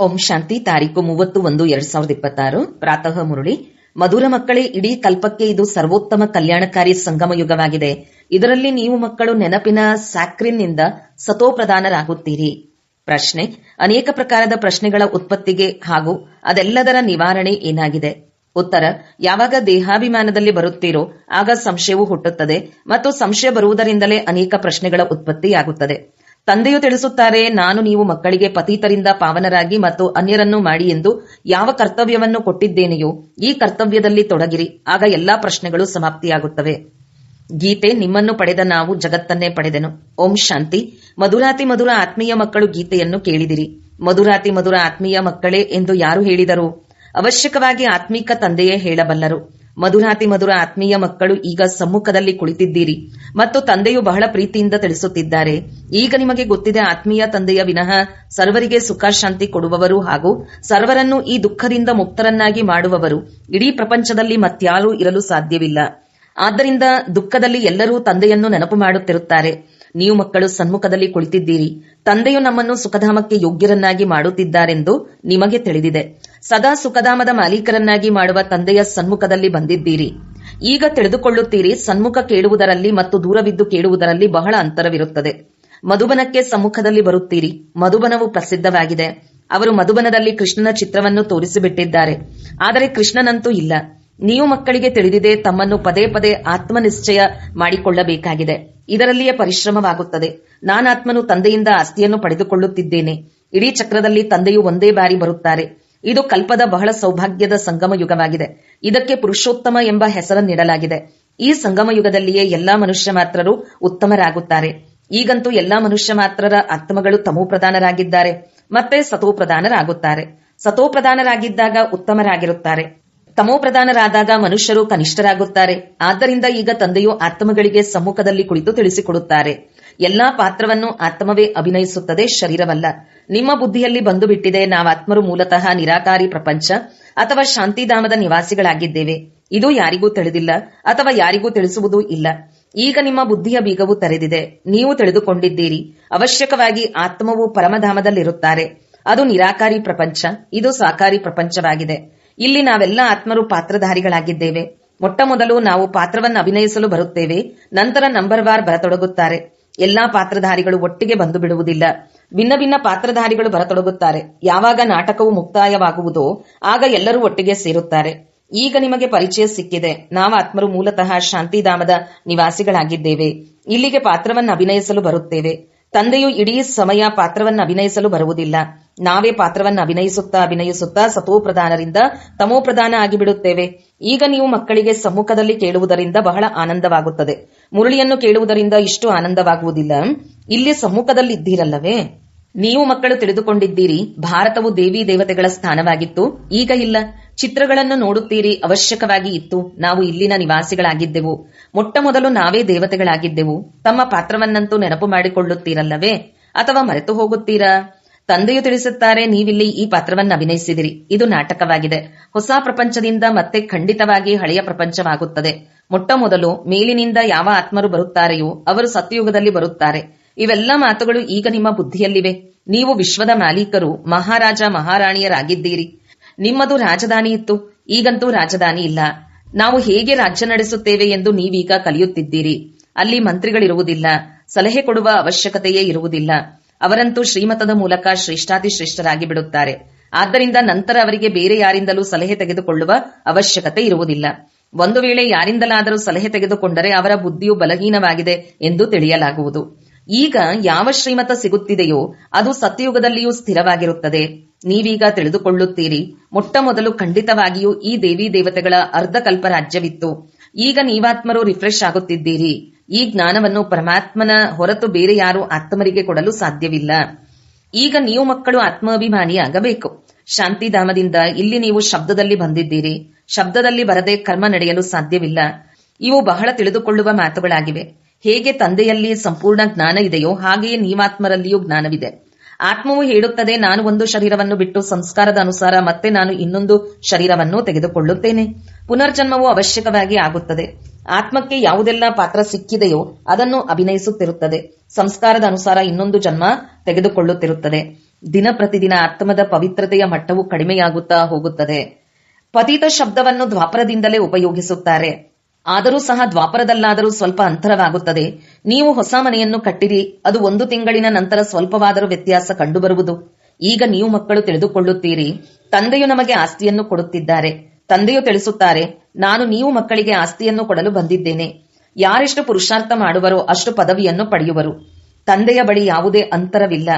ಓಂ ಶಾಂತಿ, ತಾರೀಕು ಮೂವತ್ತು ಒಂದು ಎರಡ್ ಸಾವಿರದ ಇಪ್ಪತ್ತಾರು. ಪ್ರಾತಃ ಮುರುಳಿ. ಮಧುರ ಮಕ್ಕಳೇ, ಇಡೀ ಕಲ್ಪಕ್ಕೆ ಇದು ಸರ್ವೋತ್ತಮ ಕಲ್ಯಾಣಕಾರಿ ಸಂಗಮ ಯುಗವಾಗಿದೆ ಇದರಲ್ಲಿ ನೀವು ಮಕ್ಕಳು ನೆನಪಿನ ಸ್ಯಾಕ್ರಿನ್ನಿಂದ ಸತೋಪ್ರಧಾನರಾಗುತ್ತೀರಿ. ಪ್ರಶ್ನೆ. ಅನೇಕ ಪ್ರಕಾರದ ಪ್ರಶ್ನೆಗಳ ಉತ್ಪತ್ತಿಗೆ ಹಾಗೂ ಅದೆಲ್ಲದರ ನಿವಾರಣೆ ಏನಾಗಿದೆ? ಉತ್ತರ. ಯಾವಾಗ ದೇಹಾಭಿಮಾನದಲ್ಲಿ ಬರುತ್ತೀರೋ, ಆಗ ಸಂಶಯವು ಹುಟ್ಟುತ್ತದೆ ಮತ್ತು ಸಂಶಯ ಬರುವುದರಿಂದಲೇ ಅನೇಕ ಪ್ರಶ್ನೆಗಳ ಉತ್ಪತ್ತಿಯಾಗುತ್ತದೆ. ತಂದೆಯು ತಿಳಿಸುತ್ತಾರೆ, ನಾನು ನೀವು ಮಕ್ಕಳಿಗೆ ಪತೀತರಿಂದ ಪಾವನರಾಗಿ ಮತ್ತು ಅನ್ಯರನ್ನು ಮಾಡಿ ಎಂದು ಯಾವ ಕರ್ತವ್ಯವನ್ನು ಕೊಟ್ಟಿದ್ದೇನೆಯೋ ಈ ಕರ್ತವ್ಯದಲ್ಲಿ ತೊಡಗಿರಿ, ಆಗ ಎಲ್ಲಾ ಪ್ರಶ್ನೆಗಳು ಸಮಾಪ್ತಿಯಾಗುತ್ತವೆ. ಗೀತೆ, ನಿಮ್ಮನ್ನು ಪಡೆದ ನಾವು ಜಗತ್ತನ್ನೇ ಪಡೆದೆನು. ಓಂ ಶಾಂತಿ. ಮಧುರಾತಿ ಮಧುರ ಆತ್ಮೀಯ ಮಕ್ಕಳು ಗೀತೆಯನ್ನು ಕೇಳಿದಿರಿ. ಮಧುರಾತಿ ಮಧುರ ಆತ್ಮೀಯ ಮಕ್ಕಳೇ ಎಂದು ಯಾರು ಹೇಳಿದರು? ಅವಶ್ಯಕವಾಗಿ ಆತ್ಮೀಕ ತಂದೆಯೇ ಹೇಳಬಲ್ಲರು. ಮಧುರಾತಿ ಮಧುರ ಆತ್ಮೀಯ ಮಕ್ಕಳು ಈಗ ಸಮ್ಮುಖದಲ್ಲಿ ಕುಳಿತಿದ್ದೀರಿ ಮತ್ತು ತಂದೆಯು ಬಹಳ ಪ್ರೀತಿಯಿಂದ ತಿಳಿಸುತ್ತಿದ್ದಾರೆ. ಈಗ ನಿಮಗೆ ಗೊತ್ತಿದೆ ಆತ್ಮೀಯ ತಂದೆಯ ವಿನಃ ಸರ್ವರಿಗೆ ಸುಖ ಶಾಂತಿ ಕೊಡುವವರು ಹಾಗೂ ಸರ್ವರನ್ನು ಈ ದುಃಖದಿಂದ ಮುಕ್ತರನ್ನಾಗಿ ಮಾಡುವವರು. ಇಡೀ ಪ್ರಪಂಚದಲ್ಲಿ ಮತ್ಯಾರೂ ಇರಲು ಸಾಧ್ಯವಿಲ್ಲ. ಆದ್ದರಿಂದ ದುಃಖದಲ್ಲಿ ಎಲ್ಲರೂ ತಂದೆಯನ್ನು ನೆನಪು ಮಾಡುತ್ತಿರುತ್ತಾರೆ. ನೀವು ಮಕ್ಕಳು ಸನ್ಮುಖದಲ್ಲಿ ಕುಳಿತಿದ್ದೀರಿ. ತಂದೆಯು ನಮ್ಮನ್ನು ಸುಖಧಾಮಕ್ಕೆ ಯೋಗ್ಯರನ್ನಾಗಿ ಮಾಡುತ್ತಿದ್ದಾರೆಂದು ನಿಮಗೆ ತಿಳಿದಿದೆ. ಸದಾ ಸುಖಧಾಮದ ಮಾಲೀಕರನ್ನಾಗಿ ಮಾಡುವ ತಂದೆಯ ಸನ್ಮುಖದಲ್ಲಿ ಬಂದಿದ್ದೀರಿ. ಈಗ ತಿಳಿದುಕೊಳ್ಳುತ್ತೀರಿ, ಸನ್ಮುಖ ಕೇಳುವುದರಲ್ಲಿ ಮತ್ತು ದೂರವಿದ್ದು ಕೇಳುವುದರಲ್ಲಿ ಬಹಳ ಅಂತರವಿರುತ್ತದೆ. ಮಧುಬನಕ್ಕೆ ಸಮ್ಮುಖದಲ್ಲಿ ಬರುತ್ತೀರಿ. ಮಧುಬನವು ಪ್ರಸಿದ್ಧವಾಗಿದೆ. ಅವರು ಮಧುಬನದಲ್ಲಿ ಕೃಷ್ಣನ ಚಿತ್ರವನ್ನು ತೋರಿಸಿಬಿಟ್ಟಿದ್ದಾರೆ. ಆದರೆ ಕೃಷ್ಣನಂತೂ ಇಲ್ಲ. ನೀವು ಮಕ್ಕಳಿಗೆ ತಿಳಿದಿದೆ, ತಮ್ಮನ್ನು ಪದೇ ಪದೇ ಆತ್ಮನಿಶ್ಚಯ ಮಾಡಿಕೊಳ್ಳಬೇಕಾಗಿದೆ. ಇದರಲ್ಲಿಯೇ ಪರಿಶ್ರಮವಾಗುತ್ತದೆ. ನಾನಾತ್ಮನು ತಂದೆಯಿಂದ ಆಸ್ತಿಯನ್ನು ಪಡೆದುಕೊಳ್ಳುತ್ತಿದ್ದೇನೆ. ಇಡೀ ಚಕ್ರದಲ್ಲಿ ತಂದೆಯು ಒಂದೇ ಬಾರಿ ಬರುತ್ತಾರೆ. ಇದು ಕಲ್ಪದ ಬಹಳ ಸೌಭಾಗ್ಯದ ಸಂಗಮ ಯುಗವಾಗಿದೆ. ಇದಕ್ಕೆ ಪುರುಷೋತ್ತಮ ಎಂಬ ಹೆಸರನ್ನು ನೀಡಲಾಗಿದೆ. ಈ ಸಂಗಮ ಯುಗದಲ್ಲಿಯೇ ಎಲ್ಲಾ ಮನುಷ್ಯ ಮಾತ್ರರು ಉತ್ತಮರಾಗುತ್ತಾರೆ. ಈಗಂತೂ ಎಲ್ಲಾ ಮನುಷ್ಯ ಮಾತ್ರರ ಆತ್ಮಗಳು ತಮೋಪ್ರಧಾನರಾಗಿದ್ದಾರೆ ಮತ್ತೆ ಸತೋಪ್ರಧಾನರಾಗುತ್ತಾರೆ ಸತೋಪ್ರಧಾನರಾಗಿದ್ದಾಗ ಉತ್ತಮರಾಗಿರುತ್ತಾರೆ. ತಮೋಪ್ರಧಾನರಾದಾಗ ಮನುಷ್ಯರು ಕನಿಷ್ಠರಾಗುತ್ತಾರೆ. ಆದ್ದರಿಂದ ಈಗ ತಂದೆಯು ಆತ್ಮಗಳಿಗೆ ಸಮ್ಮುಖದಲ್ಲಿ ಕುಳಿತು ತಿಳಿಸಿಕೊಡುತ್ತಾರೆ. ಎಲ್ಲಾ ಪಾತ್ರವನ್ನು ಆತ್ಮವೇ ಅಭಿನಯಿಸುತ್ತದೆ, ಶರೀರವಲ್ಲ. ನಿಮ್ಮ ಬುದ್ಧಿಯಲ್ಲಿ ಬಂದು ಬಿಟ್ಟಿದೆ ನಾವಾತ್ಮರು ಮೂಲತಃ ನಿರಾಕಾರಿ ಪ್ರಪಂಚ ಅಥವಾ ಶಾಂತಿಧಾಮದ ನಿವಾಸಿಗಳಾಗಿದ್ದೇವೆ. ಇದು ಯಾರಿಗೂ ತಿಳಿದಿಲ್ಲ ಅಥವಾ ಯಾರಿಗೂ ತಿಳಿಸುವುದೂ ಇಲ್ಲ. ಈಗ ನಿಮ್ಮ ಬುದ್ಧಿಯ ಬೀಗವು ತೆರೆದಿದೆ. ನೀವು ತಿಳಿದುಕೊಂಡಿದ್ದೀರಿ. ಅವಶ್ಯಕವಾಗಿ ಆತ್ಮವು ಪರಮಧಾಮದಲ್ಲಿರುತ್ತಾರೆ. ಅದು ನಿರಾಕಾರಿ ಪ್ರಪಂಚ, ಇದು ಸಾಕಾರಿ ಪ್ರಪಂಚವಾಗಿದೆ. ಇಲ್ಲಿ ನಾವೆಲ್ಲ ಆತ್ಮರು ಪಾತ್ರಧಾರಿಗಳಾಗಿದ್ದೇವೆ. ಮೊಟ್ಟ ಮೊದಲು ನಾವು ಪಾತ್ರವನ್ನು ಅಭಿನಯಿಸಲು ಬರುತ್ತೇವೆ. ನಂತರ ನಂಬರ್ ವಾರ್ ಬರತೊಡಗುತ್ತಾರೆ. ಎಲ್ಲಾ ಪಾತ್ರಧಾರಿಗಳು ಒಟ್ಟಿಗೆ ಬಂದು ಬಿಡುವುದಿಲ್ಲ. ಭಿನ್ನ ಭಿನ್ನ ಪಾತ್ರಧಾರಿಗಳು ಬರತೊಡಗುತ್ತಾರೆ. ಯಾವಾಗ ನಾಟಕವು ಮುಕ್ತಾಯವಾಗುವುದೋ ಆಗ ಎಲ್ಲರೂ ಒಟ್ಟಿಗೆ ಸೇರುತ್ತಾರೆ. ಈಗ ನಿಮಗೆ ಪರಿಚಯ ಸಿಕ್ಕಿದೆ. ನಾವು ಆತ್ಮರು ಮೂಲತಃ ಶಾಂತಿಧಾಮದ ನಿವಾಸಿಗಳಾಗಿದ್ದೇವೆ. ಇಲ್ಲಿಗೆ ಪಾತ್ರವನ್ನು ಅಭಿನಯಿಸಲು ಬರುತ್ತೇವೆ. ತಂದೆಯು ಇಡೀ ಸಮಯ ಪಾತ್ರವನ್ನು ಅಭಿನಯಿಸಲು ಬರುವುದಿಲ್ಲ. ನಾವೇ ಪಾತ್ರವನ್ನು ಅಭಿನಯಿಸುತ್ತಾ ಅಭಿನಯಿಸುತ್ತಾ ಸತೋಪ್ರಧಾನರಿಂದ ತಮೋಪ್ರಧಾನ ಆಗಿಬಿಡುತ್ತೇವೆ. ಈಗ ನೀವು ಮಕ್ಕಳಿಗೆ ಸಮ್ಮುಖದಲ್ಲಿ ಕೇಳುವುದರಿಂದ ಬಹಳ ಆನಂದವಾಗುತ್ತದೆ. ಮುರಳಿಯನ್ನು ಕೇಳುವುದರಿಂದ ಇಷ್ಟು ಆನಂದವಾಗುವುದಿಲ್ಲ. ಇಲ್ಲಿ ಸಮ್ಮುಖದಲ್ಲಿ ಇದ್ದೀರಲ್ಲವೇ ನೀವು ಮಕ್ಕಳು ತಿಳಿದುಕೊಂಡಿದ್ದೀರಿ, ಭಾರತವು ದೇವಿ ದೇವತೆಗಳ ಸ್ಥಾನವಾಗಿತ್ತು. ಈಗ ಇಲ್ಲ. ಚಿತ್ರಗಳನ್ನು ನೋಡುತ್ತೀರಿ, ಅವಶ್ಯಕವಾಗಿ ಇತ್ತು. ನಾವು ಇಲ್ಲಿನ ನಿವಾಸಿಗಳಾಗಿದ್ದೆವು. ಮೊಟ್ಟ ಮೊದಲು ನಾವೇ ದೇವತೆಗಳಾಗಿದ್ದೆವು. ತಮ್ಮ ಪಾತ್ರವನ್ನಂತೂ ನೆನಪು ಮಾಡಿಕೊಳ್ಳುತ್ತೀರಲ್ಲವೇ? ಅಥವಾ ಮರೆತು ಹೋಗುತ್ತೀರಾ? ತಂದೆಯು ತಿಳಿಸುತ್ತಾರೆ, ನೀವಿಲ್ಲಿ ಈ ಪಾತ್ರವನ್ನು ಅಭಿನಯಿಸಿದಿರಿ. ಇದು ನಾಟಕವಾಗಿದೆ. ಹೊಸ ಪ್ರಪಂಚದಿಂದ ಮತ್ತೆ ಖಂಡಿತವಾಗಿ ಹಳೆಯ ಪ್ರಪಂಚವಾಗುತ್ತದೆ. ಮೊಟ್ಟ ಮೊದಲು ಮೇಲಿನಿಂದ ಯಾವ ಆತ್ಮರು ಬರುತ್ತಾರೆಯೋ ಅವರು ಸತ್ಯಯುಗದಲ್ಲಿ ಬರುತ್ತಾರೆ. ಇವೆಲ್ಲ ಮಾತುಗಳು ಈಗ ನಿಮ್ಮ ಬುದ್ಧಿಯಲ್ಲಿವೆ. ನೀವು ವಿಶ್ವದ ಮಾಲೀಕರು, ಮಹಾರಾಜ, ಮಹಾರಾಣಿಯರಾಗಿದ್ದೀರಿ. ನಿಮ್ಮದು ರಾಜಧಾನಿ ಇತ್ತು. ಈಗಂತೂ ರಾಜಧಾನಿ ಇಲ್ಲ. ನಾವು ಹೇಗೆ ರಾಜ್ಯ ನಡೆಸುತ್ತೇವೆ ಎಂದು ನೀವೀಗ ಕಲಿಯುತ್ತಿದ್ದೀರಿ. ಅಲ್ಲಿ ಮಂತ್ರಿಗಳಿರುವುದಿಲ್ಲ. ಸಲಹೆ ಕೊಡುವ ಅವಶ್ಯಕತೆಯೇ ಇರುವುದಿಲ್ಲ. ಅವರಂತೂ ಶ್ರೀಮತದ ಮೂಲಕ ಶ್ರೇಷ್ಠಾತಿ ಶ್ರೇಷ್ಠರಾಗಿ ಬಿಡುತ್ತಾರೆ. ಆದ್ದರಿಂದ ನಂತರ ಅವರಿಗೆ ಬೇರೆ ಯಾರಿಂದಲೂ ಸಲಹೆ ತೆಗೆದುಕೊಳ್ಳುವ ಅವಶ್ಯಕತೆ ಇರುವುದಿಲ್ಲ. ಒಂದು ವೇಳೆ ಯಾರಿಂದಲಾದರೂ ಸಲಹೆ ತೆಗೆದುಕೊಂಡರೆ ಅವರ ಬುದ್ಧಿಯು ಬಲಹೀನವಾಗಿದೆ ಎಂದು ತಿಳಿಯಲಾಗುವುದು. ಈಗ ಯಾವ ಶ್ರೀಮತ ಸಿಗುತ್ತಿದೆಯೋ ಅದು ಸತ್ಯಯುಗದಲ್ಲಿಯೂ ಸ್ಥಿರವಾಗಿರುತ್ತದೆ. ನೀವೀಗ ತಿಳಿದುಕೊಳ್ಳುತ್ತೀರಿ ಮೊಟ್ಟ ಮೊದಲು ಖಂಡಿತವಾಗಿಯೂ ಈ ದೇವಿ ದೇವತೆಗಳ ಅರ್ಧಕಲ್ಪ ರಾಜ್ಯವಿತ್ತು ಈಗ ನೀವಾತ್ಮರು ರಿಫ್ರೆಶ್ ಆಗುತ್ತಿದ್ದೀರಿ. ಈ ಜ್ಞಾನವನ್ನು ಪರಮಾತ್ಮನ ಹೊರತು ಬೇರೆ ಯಾರು ಆತ್ಮರಿಗೆ ಕೊಡಲು ಸಾಧ್ಯವಿಲ್ಲ. ಈಗ ನೀವು ಮಕ್ಕಳು ಆತ್ಮಾಭಿಮಾನಿಯಾಗಬೇಕು. ಶಾಂತಿಧಾಮದಿಂದ ಇಲ್ಲಿ ನೀವು ಶಬ್ದದಲ್ಲಿ ಬಂದಿದ್ದೀರಿ. ಶಬ್ದದಲ್ಲಿ ಬರದೆ ಕರ್ಮ ನಡೆಯಲು ಸಾಧ್ಯವಿಲ್ಲ. ಇವು ಬಹಳ ತಿಳಿದುಕೊಳ್ಳುವ ಮಾತುಗಳಾಗಿವೆ. ಹೇಗೆ ತಂದೆಯಲ್ಲಿ ಸಂಪೂರ್ಣ ಜ್ಞಾನ ಇದೆಯೋ ಹಾಗೆಯೇ ನೀವಾತ್ಮರಲ್ಲಿಯೂ ಜ್ಞಾನವಿದೆ. ಆತ್ಮವು ಹೇಳುತ್ತದೆ, ನಾನು ಒಂದು ಶರೀರವನ್ನು ಬಿಟ್ಟು ಸಂಸ್ಕಾರದ ಅನುಸಾರ ಮತ್ತೆ ನಾನು ಇನ್ನೊಂದು ಶರೀರವನ್ನು ತೆಗೆದುಕೊಳ್ಳುತ್ತೇನೆ. ಪುನರ್ಜನ್ಮವು ಅವಶ್ಯಕವಾಗಿ ಆಗುತ್ತದೆ. ಆತ್ಮಕ್ಕೆ ಯಾವುದೆಲ್ಲ ಪಾತ್ರ ಸಿಕ್ಕಿದೆಯೋ ಅದನ್ನು ಅಭಿನಯಿಸುತ್ತಿರುತ್ತದೆ. ಸಂಸ್ಕಾರದ ಅನುಸಾರ ಇನ್ನೊಂದು ಜನ್ಮ ತೆಗೆದುಕೊಳ್ಳುತ್ತಿರುತ್ತದೆ. ದಿನ ಪ್ರತಿದಿನ ಆತ್ಮದ ಪವಿತ್ರತೆಯ ಮಟ್ಟವು ಕಡಿಮೆಯಾಗುತ್ತಾ ಹೋಗುತ್ತದೆ. ಪತಿತ ಶಬ್ದವನ್ನು ದ್ವಾಪರದಿಂದಲೇ ಉಪಯೋಗಿಸುತ್ತಾರೆ. ಆದರೂ ಸಹ ದ್ವಾಪರದಲ್ಲಾದರೂ ಸ್ವಲ್ಪ ಅಂತರವಾಗುತ್ತದೆ. ನೀವು ಹೊಸ ಮನೆಯನ್ನು ಕಟ್ಟಿರಿ, ಅದು ಒಂದು ತಿಂಗಳಿನ ನಂತರ ಸ್ವಲ್ಪವಾದರೂ ವ್ಯತ್ಯಾಸ ಕಂಡುಬರುವುದು. ಈಗ ನೀವು ಮಕ್ಕಳು ತಿಳಿದುಕೊಳ್ಳುತ್ತೀರಿ, ತಂದೆಯು ನಮಗೆ ಆಸ್ತಿಯನ್ನು ಕೊಡುತ್ತಿದ್ದಾರೆ. ತಂದೆಯು ತಿಳಿಸುತ್ತಾರೆ, ನಾನು ನೀವು ಮಕ್ಕಳಿಗೆ ಆಸ್ತಿಯನ್ನು ಕೊಡಲು ಬಂದಿದ್ದೇನೆ. ಯಾರೆಷ್ಟು ಪುರುಷಾರ್ಥ ಮಾಡುವರೋ ಅಷ್ಟು ಪದವಿಯನ್ನು ಪಡೆಯುವರು. ತಂದೆಯ ಬಳಿ ಯಾವುದೇ ಅಂತರವಿಲ್ಲ.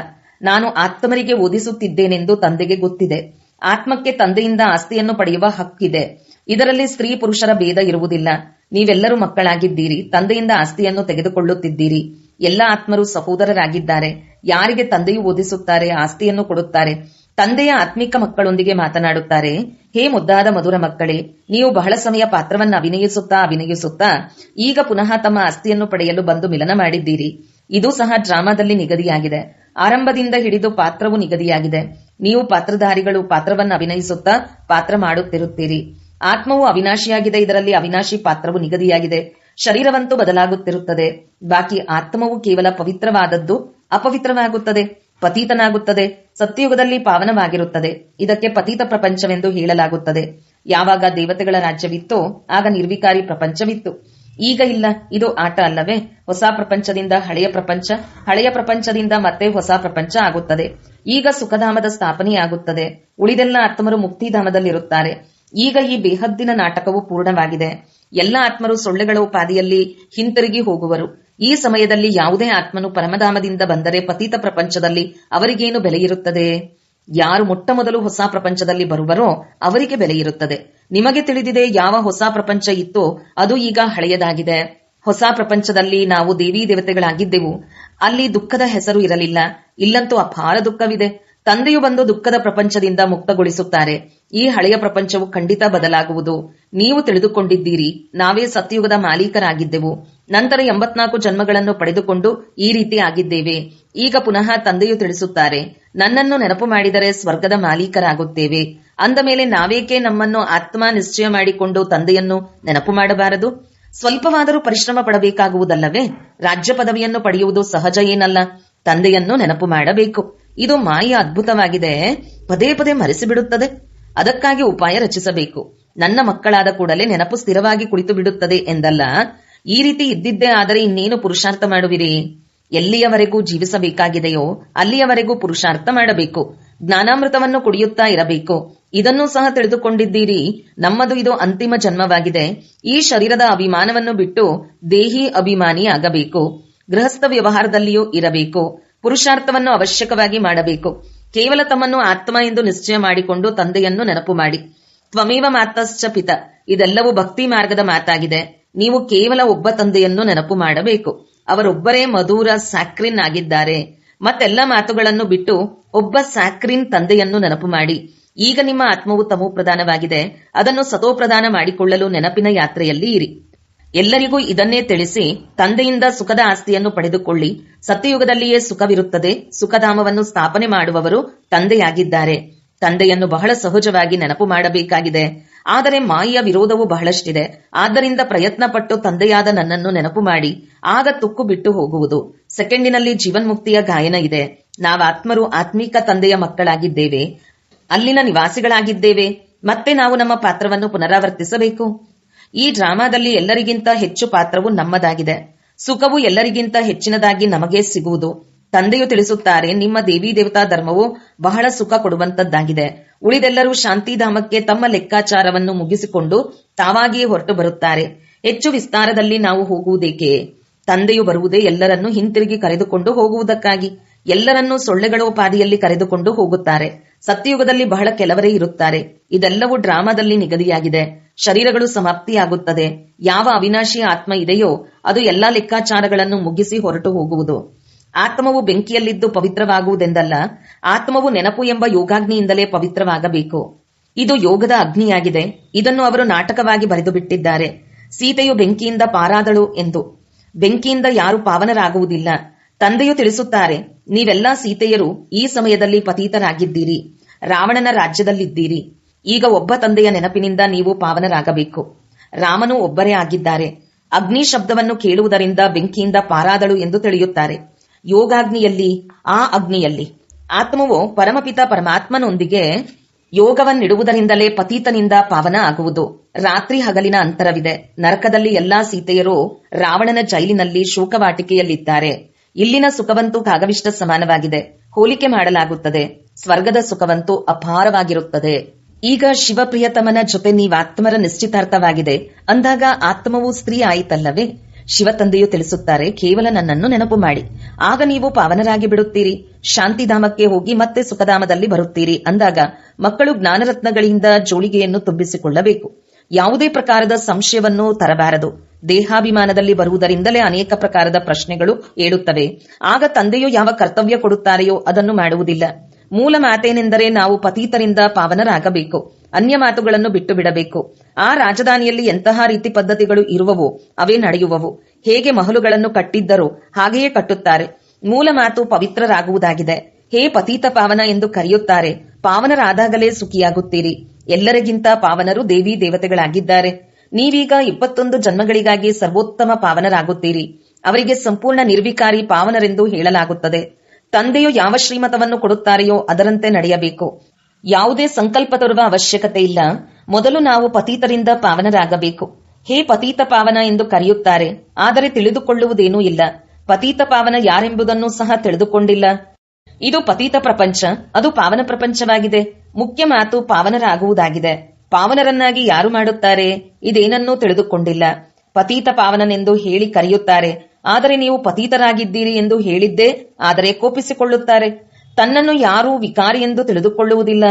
ನಾನು ಆತ್ಮರಿಗೆ ಓದಿಸುತ್ತಿದ್ದೇನೆಂದು ತಂದೆಗೆ ಗೊತ್ತಿದೆ. ಆತ್ಮಕ್ಕೆ ತಂದೆಯಿಂದ ಆಸ್ತಿಯನ್ನು ಪಡೆಯುವ ಹಕ್ಕಿದೆ. ಇದರಲ್ಲಿ ಸ್ತ್ರೀ ಪುರುಷರ ಭೇದ ಇರುವುದಿಲ್ಲ. ನೀವೆಲ್ಲರೂ ಮಕ್ಕಳಾಗಿದ್ದೀರಿ. ತಂದೆಯಿಂದ ಆಸ್ತಿಯನ್ನು ತೆಗೆದುಕೊಳ್ಳುತ್ತಿದ್ದೀರಿ. ಎಲ್ಲ ಆತ್ಮರು ಸಹೋದರರಾಗಿದ್ದಾರೆ. ಯಾರಿಗೆ ತಂದೆಯು ಓದಿಸುತ್ತಾರೆ, ಆಸ್ತಿಯನ್ನು ಕೊಡುತ್ತಾರೆ? ತಂದೆಯ ಆತ್ಮಿಕ ಮಕ್ಕಳೊಂದಿಗೆ ಮಾತನಾಡುತ್ತಾರೆ, ಹೇ ಮುದ್ದಾದ ಮಧುರ ಮಕ್ಕಳೇ, ನೀವು ಬಹಳ ಸಮಯ ಪಾತ್ರವನ್ನು ಅಭಿನಯಿಸುತ್ತಾ ಅಭಿನಯಿಸುತ್ತಾ, ಈಗ ಪುನಃ ತಮ್ಮ ಆಸ್ತಿಯನ್ನು ಪಡೆಯಲು ಬಂದು ಮಿಲನ ಮಾಡಿದ್ದೀರಿ. ಇದು ಸಹ ಡ್ರಾಮಾದಲ್ಲಿ ನಿಗದಿಯಾಗಿದೆ. ಆರಂಭದಿಂದ ಹಿಡಿದು ಪಾತ್ರವು ನಿಗದಿಯಾಗಿದೆ. ನೀವು ಪಾತ್ರಧಾರಿಗಳು ಪಾತ್ರವನ್ನು ಅಭಿನಯಿಸುತ್ತಾ ಪಾತ್ರ ಮಾಡುತ್ತಿರುತ್ತೀರಿ. ಆತ್ಮವು ಅವಿನಾಶಿಯಾಗಿದೆ, ಇದರಲ್ಲಿ ಅವಿನಾಶಿ ಪಾತ್ರವು ನಿಗದಿಯಾಗಿದೆ. ಶರೀರವಂತೂ ಬದಲಾಗುತ್ತಿರುತ್ತದೆ. ಬಾಕಿ ಆತ್ಮವು ಕೇವಲ ಪವಿತ್ರವಾದದ್ದು, ಅಪವಿತ್ರವಾಗುತ್ತದೆ, ಪತೀತನಾಗುತ್ತದೆ ಸತ್ಯಯುಗದಲ್ಲಿ ಪಾವನವಾಗಿರುತ್ತದೆ. ಇದಕ್ಕೆ ಪತೀತ ಪ್ರಪಂಚವೆಂದು ಹೇಳಲಾಗುತ್ತದೆ. ಯಾವಾಗ ದೇವತೆಗಳ ರಾಜ್ಯವಿತ್ತೋ, ಆಗ ನಿರ್ವಿಕಾರಿ ಪ್ರಪಂಚವಿತ್ತು. ಈಗ ಇಲ್ಲ, ಇದು ಆಟ ಅಲ್ಲವೇ? ಹೊಸ ಪ್ರಪಂಚದಿಂದ ಹಳೆಯ ಪ್ರಪಂಚ, ಹಳೆಯ ಪ್ರಪಂಚದಿಂದ ಮತ್ತೆ ಹೊಸ ಪ್ರಪಂಚ ಆಗುತ್ತದೆ. ಈಗ ಸುಖಧಾಮದ ಸ್ಥಾಪನೆಯಾಗುತ್ತದೆ ಉಳಿದೆಲ್ಲ ಆತ್ಮರು ಮುಕ್ತಿಧಾಮದಲ್ಲಿರುತ್ತಾರೆ. ಈಗ ಈ ಬೇಹದ್ದಿನ ನಾಟಕವು ಪೂರ್ಣವಾಗಿದೆ. ಎಲ್ಲ ಆತ್ಮರು ಸೊಳ್ಳೆಗಳ ಉಪಾದಿಯಲ್ಲಿ ಹಿಂತಿರುಗಿ ಹೋಗುವರು. ಈ ಸಮಯದಲ್ಲಿ ಯಾವುದೇ ಆತ್ಮನು ಪರಮಧಾಮದಿಂದ ಬಂದರೆ ಪತೀತ ಪ್ರಪಂಚದಲ್ಲಿ ಅವರಿಗೇನು ಬೆಲೆಯಿರುತ್ತದೆ? ಯಾರು ಮೊಟ್ಟ ಮೊದಲು ಹೊಸ ಪ್ರಪಂಚದಲ್ಲಿ ಬರುವರೋ ಅವರಿಗೆ ಬೆಲೆ ಇರುತ್ತದೆ. ನಿಮಗೆ ತಿಳಿದಿದೆ ಯಾವ ಹೊಸ ಪ್ರಪಂಚ ಇತ್ತೋ ಅದು ಈಗ ಹಳೆಯದಾಗಿದೆ. ಹೊಸ ಪ್ರಪಂಚದಲ್ಲಿ ನಾವು ದೇವಿ ದೇವತೆಗಳಾಗಿದ್ದೆವು. ಅಲ್ಲಿ ದುಃಖದ ಹೆಸರು ಇರಲಿಲ್ಲ. ಇಲ್ಲಂತೂ ಅಪಾರ ದುಃಖವಿದೆ. ತಂದೆಯು ಬಂದು ದುಃಖದ ಪ್ರಪಂಚದಿಂದ ಮುಕ್ತಗೊಳಿಸುತ್ತಾರೆ. ಈ ಹಳೆಯ ಪ್ರಪಂಚವು ಖಂಡಿತ ಬದಲಾಗುವುದು. ನೀವು ತಿಳಿದುಕೊಂಡಿದ್ದೀರಿ. ನಾವೇ ಸತ್ಯುಗದ ಮಾಲೀಕರಾಗಿದ್ದೆವು. ನಂತರ ಎಂಬತ್ನಾಲ್ಕು ಜನ್ಮಗಳನ್ನು ಪಡೆದುಕೊಂಡು ಈ ರೀತಿ ಆಗಿದ್ದೇವೆ. ಈಗ ಪುನಃ ತಂದೆಯು ತಿಳಿಸುತ್ತಾರೆ, ನನ್ನನ್ನು ನೆನಪು ಮಾಡಿದರೆ ಸ್ವರ್ಗದ ಮಾಲೀಕರಾಗುತ್ತೇವೆ. ಅಂದ ಮೇಲೆ ನಾವೇಕೆ ನಮ್ಮನ್ನು ಆತ್ಮ ನಿಶ್ಚಯ ಮಾಡಿಕೊಂಡು ತಂದೆಯನ್ನು ನೆನಪು ಮಾಡಬಾರದು? ಸ್ವಲ್ಪವಾದರೂ ಪರಿಶ್ರಮ ಪಡಬೇಕಾಗುವುದಲ್ಲವೇ? ರಾಜ್ಯ ಪದವಿಯನ್ನು ಪಡೆಯುವುದು ಸಹಜ ಏನಲ್ಲ? ತಂದೆಯನ್ನು ನೆನಪು ಮಾಡಬೇಕು. ಇದು ಮಾಯ ಅದ್ಭುತವಾಗಿದೆ. ಪದೇ ಪದೇ ಮರೆಸಿಬಿಡುತ್ತದೆ. ಅದಕ್ಕಾಗಿ ಉಪಾಯ ರಚಿಸಬೇಕು. ನನ್ನ ಮಕ್ಕಳಾದ ಕೂಡಲೇ ನೆನಪು ಸ್ಥಿರವಾಗಿ ಕುಳಿತು ಬಿಡುತ್ತದೆ ಎಂದಲ್ಲ? ಈ ರೀತಿ ಇದ್ದಿದ್ದೇ ಆದರೆ ಇನ್ನೇನು ಪುರುಷಾರ್ಥ ಮಾಡುವಿರಿ? ಎಲ್ಲಿಯವರೆಗೂ ಜೀವಿಸಬೇಕಾಗಿದೆಯೋ ಅಲ್ಲಿಯವರೆಗೂ ಪುರುಷಾರ್ಥ ಮಾಡಬೇಕು. ಜ್ಞಾನಾಮೃತವನ್ನು ಕುಡಿಯುತ್ತಾ ಇರಬೇಕು. ಇದನ್ನು ಸಹ ತಿಳಿದುಕೊಂಡಿದ್ದೀರಿ. ನಮ್ಮದು ಇದು ಅಂತಿಮ ಜನ್ಮವಾಗಿದೆ. ಈ ಶರೀರದ ಅಭಿಮಾನವನ್ನು ಬಿಟ್ಟು ದೇಹಿ ಅಭಿಮಾನಿ ಆಗಬೇಕು ಗೃಹಸ್ಥ ವ್ಯವಹಾರದಲ್ಲಿಯೂ ಇರಬೇಕು. ಪುರುಷಾರ್ಥವನ್ನು ಅವಶ್ಯಕವಾಗಿ ಮಾಡಬೇಕು. ಕೇವಲ ತಮ್ಮನ್ನು ಆತ್ಮ ಎಂದು ನಿಶ್ಚಯ ಮಾಡಿಕೊಂಡು ತಂದೆಯನ್ನು ನೆನಪು ಮಾಡಿ. ತ್ವಮೇವ ಮಾತಶ್ಚ ಪಿತ. ಇದೆಲ್ಲವೂ ಭಕ್ತಿ ಮಾರ್ಗದ ಮಾತಾಗಿದೆ. ನೀವು ಕೇವಲ ಒಬ್ಬ ತಂದೆಯನ್ನು ನೆನಪು ಮಾಡಬೇಕು. ಅವರೊಬ್ಬರೇ ಮಧುರ ಸ್ಯಾಕ್ರಿನ್ ಆಗಿದ್ದಾರೆ. ಮತ್ತೆಲ್ಲ ಮಾತುಗಳನ್ನು ಬಿಟ್ಟು ಒಬ್ಬ ಸ್ಯಾಕ್ರಿನ್ ತಂದೆಯನ್ನು ನೆನಪು ಮಾಡಿ. ಈಗ ನಿಮ್ಮ ಆತ್ಮವು ತಮೋ ಪ್ರಧಾನವಾಗಿದೆ. ಅದನ್ನು ಸತೋಪ್ರದಾನ ಮಾಡಿಕೊಳ್ಳಲು ನೆನಪಿನ ಯಾತ್ರೆಯಲ್ಲಿ ಇರಿ. ಎಲ್ಲರಿಗೂ ಇದನ್ನೇ ತಿಳಿಸಿ ತಂದೆಯಿಂದ ಸುಖದ ಆಸ್ತಿಯನ್ನು ಪಡೆದುಕೊಳ್ಳಿ. ಸತ್ಯಯುಗದಲ್ಲಿಯೇ ಸುಖವಿರುತ್ತದೆ. ಸುಖಧಾಮವನ್ನು ಸ್ಥಾಪನೆ ಮಾಡುವವರು ತಂದೆಯಾಗಿದ್ದಾರೆ. ತಂದೆಯನ್ನು ಬಹಳ ಸಹಜವಾಗಿ ನೆನಪು ಮಾಡಬೇಕಾಗಿದೆ. ಆದರೆ ಮಾಯೆಯ ವಿರೋಧವು ಬಹಳಷ್ಟಿದೆ. ಆದ್ದರಿಂದ ಪ್ರಯತ್ನ ಪಟ್ಟು ತಂದೆಯಾದ ನನ್ನನ್ನು ನೆನಪು ಮಾಡಿ. ಆಗ ತುಕ್ಕು ಬಿಟ್ಟು ಹೋಗುವುದು. ಸೆಕೆಂಡಿನಲ್ಲಿ ಜೀವನ್ಮುಕ್ತಿಯ ಗಾಯನ ಇದೆ. ನಾವಾತ್ಮರು ಆತ್ಮೀಕ ತಂದೆಯ ಮಕ್ಕಳಾಗಿದ್ದೇವೆ. ಅಲ್ಲಿನ ನಿವಾಸಿಗಳಾಗಿದ್ದೇವೆ. ಮತ್ತೆ ನಾವು ನಮ್ಮ ಪಾತ್ರವನ್ನು ಪುನರಾವರ್ತಿಸಬೇಕು? ಈ ಡ್ರಾಮಾದಲ್ಲಿ ಎಲ್ಲರಿಗಿಂತ ಹೆಚ್ಚು ಪಾತ್ರವು ನಮ್ಮದಾಗಿದೆ. ಸುಖವು ಎಲ್ಲರಿಗಿಂತ ಹೆಚ್ಚಿನದಾಗಿ ನಮಗೆ ಸಿಗುವುದು. ತಂದೆಯು ತಿಳಿಸುತ್ತಾರೆ, ನಿಮ್ಮ ದೇವಿ ದೇವತಾ ಧರ್ಮವು ಬಹಳ ಸುಖ ಕೊಡುವಂತದ್ದಾಗಿದೆ. ಉಳಿದೆಲ್ಲರೂ ಶಾಂತಿಧಾಮಕ್ಕೆ ತಮ್ಮ ಲೆಕ್ಕಾಚಾರವನ್ನು ಮುಗಿಸಿಕೊಂಡು ತಾವಾಗಿಯೇ ಹೊರಟು ಬರುತ್ತಾರೆ. ಹೆಚ್ಚು ವಿಸ್ತಾರದಲ್ಲಿ ನಾವು ಹೋಗುವುದೇಕೆ? ತಂದೆಯು ಬರುವುದೇ ಎಲ್ಲರನ್ನು ಹಿಂತಿರುಗಿ ಕರೆದುಕೊಂಡು ಹೋಗುವುದಕ್ಕಾಗಿ. ಎಲ್ಲರನ್ನೂ ಸೊಳ್ಳೆಗಳ ಉಪಾದಿಯಲ್ಲಿ ಕರೆದುಕೊಂಡು ಹೋಗುತ್ತಾರೆ. ಸತ್ಯಯುಗದಲ್ಲಿ ಬಹಳ ಕೆಲವರೇ ಇರುತ್ತಾರೆ. ಇದೆಲ್ಲವೂ ಡ್ರಾಮಾದಲ್ಲಿ ನಿಗದಿಯಾಗಿದೆ. ಶರೀರಗಳು ಸಮಾಪ್ತಿಯಾಗುತ್ತದೆ. ಯಾವ ಅವಿನಾಶಿ ಆತ್ಮ ಇದೆಯೋ ಅದು ಎಲ್ಲಾ ಲೆಕ್ಕಾಚಾರಗಳನ್ನು ಮುಗಿಸಿ ಹೊರಟು ಹೋಗುವುದು. ಆತ್ಮವು ಬೆಂಕಿಯಲ್ಲಿದ್ದು ಪವಿತ್ರವಾಗುವುದೆಂದಲ್ಲ, ಆತ್ಮವು ನೆನಪು ಎಂಬ ಯೋಗಾಗ್ನಿಯಿಂದಲೇ ಪವಿತ್ರವಾಗಬೇಕು. ಇದು ಯೋಗದ ಅಗ್ನಿಯಾಗಿದೆ. ಇದನ್ನು ಅವರು ನಾಟಕವಾಗಿ ಬರೆದು ಬಿಟ್ಟಿದ್ದಾರೆ ಸೀತೆಯು ಬೆಂಕಿಯಿಂದ ಪಾರಾದಳು ಎಂದು. ಬೆಂಕಿಯಿಂದ ಯಾರು ಪಾವನರಾಗುವುದಿಲ್ಲ. ತಂದೆಯು ತಿಳಿಸುತ್ತಾರೆ, ನೀವೆಲ್ಲ ಸೀತೆಯರು ಈ ಸಮಯದಲ್ಲಿ ಪತೀತರಾಗಿದ್ದೀರಿ. ರಾವಣನ ರಾಜ್ಯದಲ್ಲಿದ್ದೀರಿ. ಈಗ ಒಬ್ಬ ತಂದೆಯ ನೆನಪಿನಿಂದ ನೀವು ಪಾವನರಾಗಬೇಕು. ರಾಮನು ಒಬ್ಬರೇ ಆಗಿದ್ದಾರೆ. ಅಗ್ನಿ ಶಬ್ದವನ್ನು ಕೇಳುವುದರಿಂದ ಬೆಂಕಿಯಿಂದ ಪಾರಾದಳು ಎಂದು ತಿಳಿಯುತ್ತಾರೆ. ಯೋಗಾಗ್ನಿಯಲ್ಲಿ, ಆ ಅಗ್ನಿಯಲ್ಲಿ. ಆತ್ಮವು ಪರಮಪಿತ ಪರಮಾತ್ಮನೊಂದಿಗೆ ಯೋಗವನ್ನಿಡುವುದರಿಂದಲೇ ಪತೀತನಿಂದ ಪಾವನ ಆಗುವುದು. ರಾತ್ರಿ ಹಗಲಿನ ಅಂತರವಿದೆ. ನರಕದಲ್ಲಿ ಎಲ್ಲಾ ಸೀತೆಯರು ರಾವಣನ ಜೈಲಿನಲ್ಲಿ ಶೋಕವಾಟಿಕೆಯಲ್ಲಿದ್ದಾರೆ. ಇಲ್ಲಿನ ಸುಖವಂತೂ ಕಾಗವಿಷ್ಟ ಸಮಾನವಾಗಿದೆ. ಹೋಲಿಕೆ ಮಾಡಲಾಗುತ್ತದೆ. ಸ್ವರ್ಗದ ಸುಖವಂತೂ ಅಪಾರವಾಗಿರುತ್ತದೆ. ಈಗ ಶಿವಪ್ರಿಯತಮನ ಜೊತೆ ನೀವಾತ್ಮರ ನಿಶ್ಚಿತಾರ್ಥವಾಗಿದೆ. ಅಂದಾಗ ಆತ್ಮವು ಸ್ತ್ರೀ ಆಯಿತಲ್ಲವೇ? ಶಿವತಂದೆಯು ತಿಳಿಸುತ್ತಾರೆ, ಕೇವಲ ನನ್ನನ್ನು ನೆನಪು ಮಾಡಿ. ಆಗ ನೀವು ಪಾವನರಾಗಿ ಬಿಡುತ್ತೀರಿ. ಶಾಂತಿಧಾಮಕ್ಕೆ ಹೋಗಿ ಮತ್ತೆ ಸುಖಧಾಮದಲ್ಲಿ ಬರುತ್ತೀರಿ. ಅಂದಾಗ ಮಕ್ಕಳು ಜ್ಞಾನರತ್ನಗಳಿಂದ ಜೋಳಿಗೆಯನ್ನು ತುಂಬಿಸಿಕೊಳ್ಳಬೇಕು. ಯಾವುದೇ ಪ್ರಕಾರದ ಸಂಶಯವನ್ನು ತರಬಾರದು. ದೇಹಾಭಿಮಾನದಲ್ಲಿ ಬರುವುದರಿಂದಲೇ ಅನೇಕ ಪ್ರಕಾರದ ಪ್ರಶ್ನೆಗಳು ಏಳುತ್ತವೆ. ಆಗ ತಂದೆಯು ಯಾವ ಕರ್ತವ್ಯ ಕೊಡುತ್ತಾರೆಯೋ ಅದನ್ನು ಮಾಡುವುದಿಲ್ಲ. ಮೂಲ ಮಾತೇನೆಂದರೆ ನಾವು ಪತೀತರಿಂದ ಪಾವನರಾಗಬೇಕು. ಅನ್ಯ ಮಾತುಗಳನ್ನು ಬಿಟ್ಟು ಬಿಡಬೇಕು ಆ ರಾಜಧಾನಿಯಲ್ಲಿ ಎಂತಹ ರೀತಿ ಪದ್ಧತಿಗಳು ಇರುವವು, ಅವೇ ನಡೆಯುವವು. ಹೇಗೆ ಮಹಲುಗಳನ್ನು ಕಟ್ಟಿದ್ದರೋ ಹಾಗೆಯೇ ಕಟ್ಟುತ್ತಾರೆ. ಮೂಲ ಮಾತು ಪವಿತ್ರರಾಗುವುದಾಗಿದೆ. ಹೇ ಪತೀತ ಪಾವನ ಎಂದು ಕರೆಯುತ್ತಾರೆ. ಪಾವನರಾದಾಗಲೇ ಸುಖಿಯಾಗುತ್ತೀರಿ. ಎಲ್ಲರಿಗಿಂತ ಪಾವನರು ದೇವಿ ದೇವತೆಗಳಾಗಿದ್ದಾರೆ. ನೀವೀಗ ಇಪ್ಪತ್ತೊಂದು ಜನ್ಮಗಳಿಗಾಗಿ ಸರ್ವೋತ್ತಮ ಪಾವನರಾಗುತ್ತೀರಿ. ಅವರಿಗೆ ಸಂಪೂರ್ಣ ನಿರ್ವಿಕಾರಿ ಪಾವನರೆಂದು ಹೇಳಲಾಗುತ್ತದೆ. ತಂದೆಯು ಯಾವ ಶ್ರೀಮತವನ್ನು ಕೊಡುತ್ತಾರೆಯೋ ಅದರಂತೆ ನಡೆಯಬೇಕು. ಯಾವುದೇ ಸಂಕಲ್ಪ ತರುವ ಅವಶ್ಯಕತೆ ಇಲ್ಲ. ಮೊದಲು ನಾವು ಪತೀತರಿಂದ ಪಾವನರಾಗಬೇಕು. ಹೇ ಪತೀತ ಪಾವನ ಎಂದು ಕರೆಯುತ್ತಾರೆ. ಆದರೆ ತಿಳಿದುಕೊಳ್ಳುವುದೇನೂ ಇಲ್ಲ. ಪತೀತ ಪಾವನ ಯಾರೆಂಬುದನ್ನು ಸಹ ತಿಳಿದುಕೊಂಡಿಲ್ಲ. ಇದು ಪತೀತ ಪ್ರಪಂಚ. ಅದು ಪಾವನ ಪ್ರಪಂಚವಾಗಿದೆ. ಮುಖ್ಯ ಮಾತು ಪಾವನರಾಗುವುದಾಗಿದೆ. ಪಾವನರನ್ನಾಗಿ ಯಾರು ಮಾಡುತ್ತಾರೆ? ಇದೇನನ್ನೂ ತಿಳಿದುಕೊಂಡಿಲ್ಲ. ಪತೀತ ಪಾವನನೆಂದು ಹೇಳಿ ಕರೆಯುತ್ತಾರೆ. ಆದರೆ ನೀವು ಪತೀತರಾಗಿದ್ದೀರಿ ಎಂದು ಹೇಳಿದ್ದೇ ಆದರೆ ಕೋಪಿಸಿಕೊಳ್ಳುತ್ತಾರೆ. ತನ್ನನ್ನು ಯಾರೂ ವಿಕಾರಿ ಎಂದು ತಿಳಿದುಕೊಳ್ಳುವುದಿಲ್ಲ.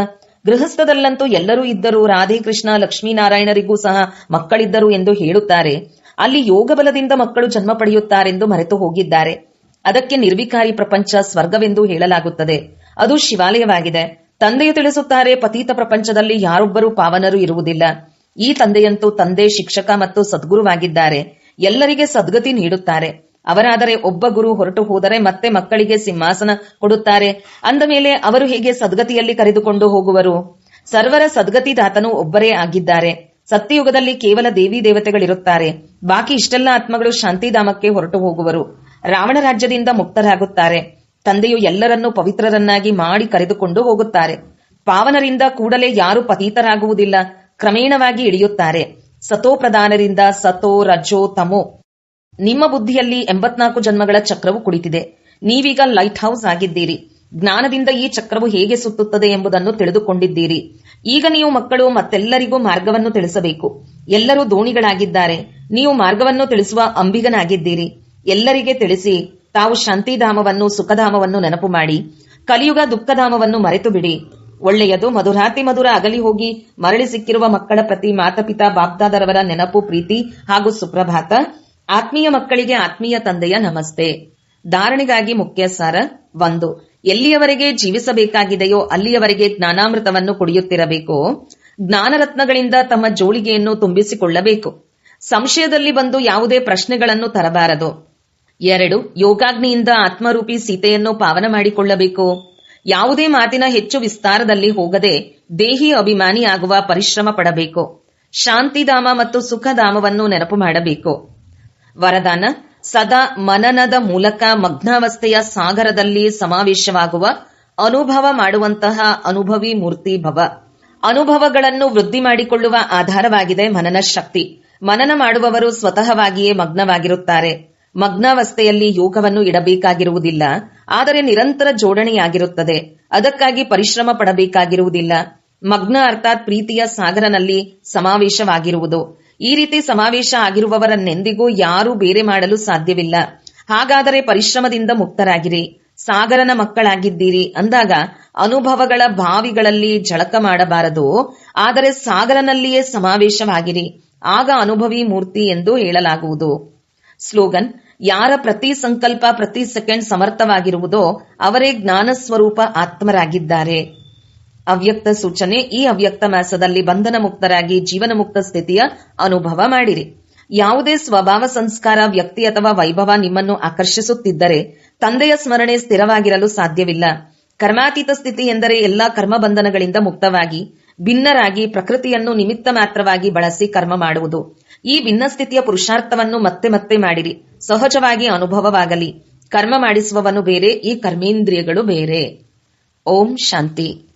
ಗೃಹಸ್ಥದಲ್ಲಂತೂ ಎಲ್ಲರೂ ಇದ್ದರು ರಾಧೆ ಕೃಷ್ಣ ಲಕ್ಷ್ಮೀನಾರಾಯಣರಿಗೂ ಸಹ ಮಕ್ಕಳಿದ್ದರು ಎಂದು ಹೇಳುತ್ತಾರೆ. ಅಲ್ಲಿ ಯೋಗ ಬಲದಿಂದ ಮಕ್ಕಳು ಜನ್ಮ ಪಡೆಯುತ್ತಾರೆಂದು ಮರೆತು ಹೋಗಿದ್ದಾರೆ. ಅದಕ್ಕೆ ನಿರ್ವಿಕಾರಿ ಪ್ರಪಂಚ ಸ್ವರ್ಗವೆಂದು ಹೇಳಲಾಗುತ್ತದೆ. ಅದು ಶಿವಾಲಯವಾಗಿದೆ. ತಂದೆಯು ತಿಳಿಸುತ್ತಾರೆ, ಪತೀತ ಪ್ರಪಂಚದಲ್ಲಿ ಯಾರೊಬ್ಬರೂ ಪಾವನರು ಇರುವುದಿಲ್ಲ. ಈ ತಂದೆಯಂತೂ ತಂದೆ, ಶಿಕ್ಷಕ ಮತ್ತು ಸದ್ಗುರುವಾಗಿದ್ದಾರೆ. ಎಲ್ಲರಿಗೆ ಸದ್ಗತಿ ನೀಡುತ್ತಾರೆ. ಅವರಾದರೆ ಒಬ್ಬ ಗುರು ಹೊರಟು ಹೋದರೆ ಮತ್ತೆ ಮಕ್ಕಳಿಗೆ ಸಿಂಹಾಸನ ಕೊಡುತ್ತಾರೆ. ಅಂದ ಮೇಲೆ ಅವರು ಹೇಗೆ ಸದ್ಗತಿಯಲ್ಲಿ ಕರೆದುಕೊಂಡು ಹೋಗುವರು. ಸರ್ವರ ಸದ್ಗತಿದಾತನು ಒಬ್ಬರೇ ಆಗಿದ್ದಾರೆ. ಸತ್ಯಯುಗದಲ್ಲಿ ಕೇವಲ ದೇವಿ ದೇವತೆಗಳಿರುತ್ತಾರೆ. ಬಾಕಿ ಇಷ್ಟೆಲ್ಲ ಆತ್ಮಗಳು ಶಾಂತಿಧಾಮಕ್ಕೆ ಹೊರಟು ಹೋಗುವರು. ರಾವಣ ರಾಜ್ಯದಿಂದ ಮುಕ್ತರಾಗುತ್ತಾರೆ. ತಂದೆಯು ಎಲ್ಲರನ್ನೂ ಪವಿತ್ರರನ್ನಾಗಿ ಮಾಡಿ ಕರೆದುಕೊಂಡು ಹೋಗುತ್ತಾರೆ. ಪಾವನರಿಂದ ಕೂಡಲೇ ಯಾರು ಪತೀತರಾಗುವುದಿಲ್ಲ. ಕ್ರಮೇಣವಾಗಿ ಇಳಿಯುತ್ತಾರೆ. ಸತೋ ಪ್ರಧಾನರಿಂದ ಸತೋ ರಜೋ ತಮೋ. ನಿಮ್ಮ ಬುದ್ಧಿಯಲ್ಲಿ ಎಂಬತ್ನಾಲ್ಕು ಜನ್ಮಗಳ ಚಕ್ರವು ಕುಳಿತಿದೆ. ನೀವೀಗ ಲೈಟ್ ಹೌಸ್ ಆಗಿದ್ದೀರಿ. ಜ್ಞಾನದಿಂದ ಈ ಚಕ್ರವು ಹೇಗೆ ಸುತ್ತುತ್ತದೆ ಎಂಬುದನ್ನು ತಿಳಿದುಕೊಂಡಿದ್ದೀರಿ. ಈಗ ನೀವು ಮಕ್ಕಳು ಮತ್ತೆಲ್ಲರಿಗೂ ಮಾರ್ಗವನ್ನು ತಿಳಿಸಬೇಕು. ಎಲ್ಲರೂ ದೋಣಿಗಳಾಗಿದ್ದಾರೆ ನೀವು ಮಾರ್ಗವನ್ನು ತಿಳಿಸುವ ಅಂಬಿಗನಾಗಿದ್ದೀರಿ. ಎಲ್ಲರಿಗೆ ತಿಳಿಸಿ, ತಾವು ಶಾಂತಿಧಾಮವನ್ನು, ಸುಖಧಾಮವನ್ನು ನೆನಪು ಮಾಡಿ. ಕಲಿಯುಗ ದುಃಖಧಾಮವನ್ನು ಮರೆತು ಬಿಡಿ ಒಳ್ಳೆಯದು ಮಧುರಾತಿ ಮಧುರ ಅಗಲಿ ಹೋಗಿ ಮರಳಿ ಸಿಕ್ಕಿರುವ ಮಕ್ಕಳ ಪ್ರತಿ ಮಾತಪಿತಾ, ಬಾಪ್ದಾದರವರ ನೆನಪು, ಪ್ರೀತಿ ಹಾಗೂ ಸುಪ್ರಭಾತ. ಆತ್ಮೀಯ ಮಕ್ಕಳಿಗೆ ಆತ್ಮೀಯ ತಂದೆಯ ನಮಸ್ತೆ. ಧಾರಣೆಗಾಗಿ ಮುಖ್ಯ ಸಾರ ಒಂದು, ಎಲ್ಲಿಯವರೆಗೆ ಜೀವಿಸಬೇಕಾಗಿದೆಯೋ ಅಲ್ಲಿಯವರೆಗೆ ಜ್ಞಾನಾಮೃತವನ್ನು ಕುಡಿಯುತ್ತಿರಬೇಕು. ಜ್ಞಾನರತ್ನಗಳಿಂದ ತಮ್ಮ ಜೋಳಿಗೆಯನ್ನು ತುಂಬಿಸಿಕೊಳ್ಳಬೇಕು. ಸಂಶಯದಲ್ಲಿ ಬಂದು ಯಾವುದೇ ಪ್ರಶ್ನೆಗಳನ್ನು ತರಬಾರದು. ಎರಡು, ಯೋಗಾಗ್ನಿಯಿಂದ ಆತ್ಮರೂಪಿ ಸೀತೆಯನ್ನು ಪಾವನ ಮಾಡಿಕೊಳ್ಳಬೇಕು. ಯಾವುದೇ ಮಾತಿನ ಹೆಚ್ಚು ವಿಸ್ತಾರದಲ್ಲಿ ಹೋಗದೆ ದೇಹಿ ಅಭಿಮಾನಿಯಾಗುವ ಪರಿಶ್ರಮ ಪಡಬೇಕು. ಶಾಂತಿಧಾಮ ಮತ್ತು ಸುಖಧಾಮವನ್ನು ನೆನಪು ಮಾಡಬೇಕು. ವರದಾನ ಸದಾ ಮನನದ ಮೂಲಕ ಮಗ್ನಾವಸ್ಥೆಯ ಸಾಗರದಲ್ಲಿ ಸಮಾವೇಶವಾಗುವ ಅನುಭವ ಮಾಡುವಂತಹ ಅನುಭವಿ ಮೂರ್ತಿ ಭವ. ಅನುಭವಗಳನ್ನು ವೃದ್ಧಿ ಮಾಡಿಕೊಳ್ಳುವ ಆಧಾರವಾಗಿದೆ ಮನನ ಶಕ್ತಿ. ಮನನ ಮಾಡುವವರು ಸ್ವತಃವಾಗಿಯೇ ಮಗ್ನವಾಗಿರುತ್ತಾರೆ. ಮಗ್ನಾವಸ್ಥೆಯಲ್ಲಿ ಯೋಗವನ್ನು ಇಡಬೇಕಾಗಿರುವುದಿಲ್ಲ, ಆದರೆ ನಿರಂತರ ಜೋಡಣೆಯಾಗಿರುತ್ತದೆ. ಅದಕ್ಕಾಗಿ ಪರಿಶ್ರಮ ಪಡಬೇಕಾಗಿರುವುದಿಲ್ಲ. ಮಗ್ನ ಅರ್ಥಾತ್ ಪ್ರೀತಿಯ ಸಾಗರನಲ್ಲಿ ಸಮಾವೇಶವಾಗಿರುವುದು. ಈ ರೀತಿ ಸಮಾವೇಶ ಆಗಿರುವವರನ್ನೆಂದಿಗೂ ಯಾರೂ ಬೇರೆ ಮಾಡಲು ಸಾಧ್ಯವಿಲ್ಲ. ಹಾಗಾದರೆ ಪರಿಶ್ರಮದಿಂದ ಮುಕ್ತರಾಗಿರಿ. ಸಾಗರನ ಮಕ್ಕಳಾಗಿದ್ದೀರಿ ಅಂದಾಗ ಅನುಭವಗಳ ಬಾವಿಗಳಲ್ಲಿ ಜಳಕ ಮಾಡಬಾರದು. ಆದರೆ ಸಾಗರನಲ್ಲಿಯೇ ಸಮಾವೇಶವಾಗಿರಿ. ಆಗ ಅನುಭವಿ ಮೂರ್ತಿ ಎಂದು ಹೇಳಲಾಗುವುದು. ಸ್ಲೋಗನ್, ಯಾರ ಪ್ರತಿ ಸಂಕಲ್ಪ ಪ್ರತಿ ಸೆಕೆಂಡ್ ಸಮರ್ಥವಾಗಿರುವುದೋ ಅವರೇ ಜ್ಞಾನ ಸ್ವರೂಪ ಆತ್ಮರಾಗಿದ್ದಾರೆ. ಅವ್ಯಕ್ತ ಸೂಚನೆ, ಈ ಅವ್ಯಕ್ತ ಮಾಸದಲ್ಲಿ ಬಂಧನ ಮುಕ್ತರಾಗಿ ಜೀವನ ಮುಕ್ತ ಸ್ಥಿತಿಯ ಅನುಭವ ಮಾಡಿರಿ. ಯಾವುದೇ ಸ್ವಭಾವ, ಸಂಸ್ಕಾರ, ವ್ಯಕ್ತಿ ಅಥವಾ ವೈಭವ ನಿಮ್ಮನ್ನು ಆಕರ್ಷಿಸುತ್ತಿದ್ದರೆ ತಂದೆಯ ಸ್ಮರಣೆ ಸ್ಥಿರವಾಗಿರಲು ಸಾಧ್ಯವಿಲ್ಲ. ಕರ್ಮಾತೀತ ಸ್ಥಿತಿ ಎಂದರೆ ಎಲ್ಲಾ ಕರ್ಮ ಬಂಧನಗಳಿಂದ ಮುಕ್ತವಾಗಿ, ಭಿನ್ನರಾಗಿ, ಪ್ರಕೃತಿಯನ್ನು ನಿಮಿತ್ತ ಮಾತ್ರವಾಗಿ ಬಳಸಿ ಕರ್ಮ ಮಾಡುವುದು. ಈ ಭಿನ್ನ ಸ್ಥಿತಿಯ ಪುರುಷಾರ್ಥವನ್ನು ಮತ್ತೆ ಮತ್ತೆ ಮಾಡಿರಿ. ಸಹಜವಾಗಿ ಅನುಭವವಾಗಲಿ. ಕರ್ಮ ಮಾಡಿಸುವವನು ಬೇರೆ, ಈ ಕರ್ಮೇಂದ್ರಿಯಗಳು ಬೇರೆ. ಓಂ ಶಾಂತಿ.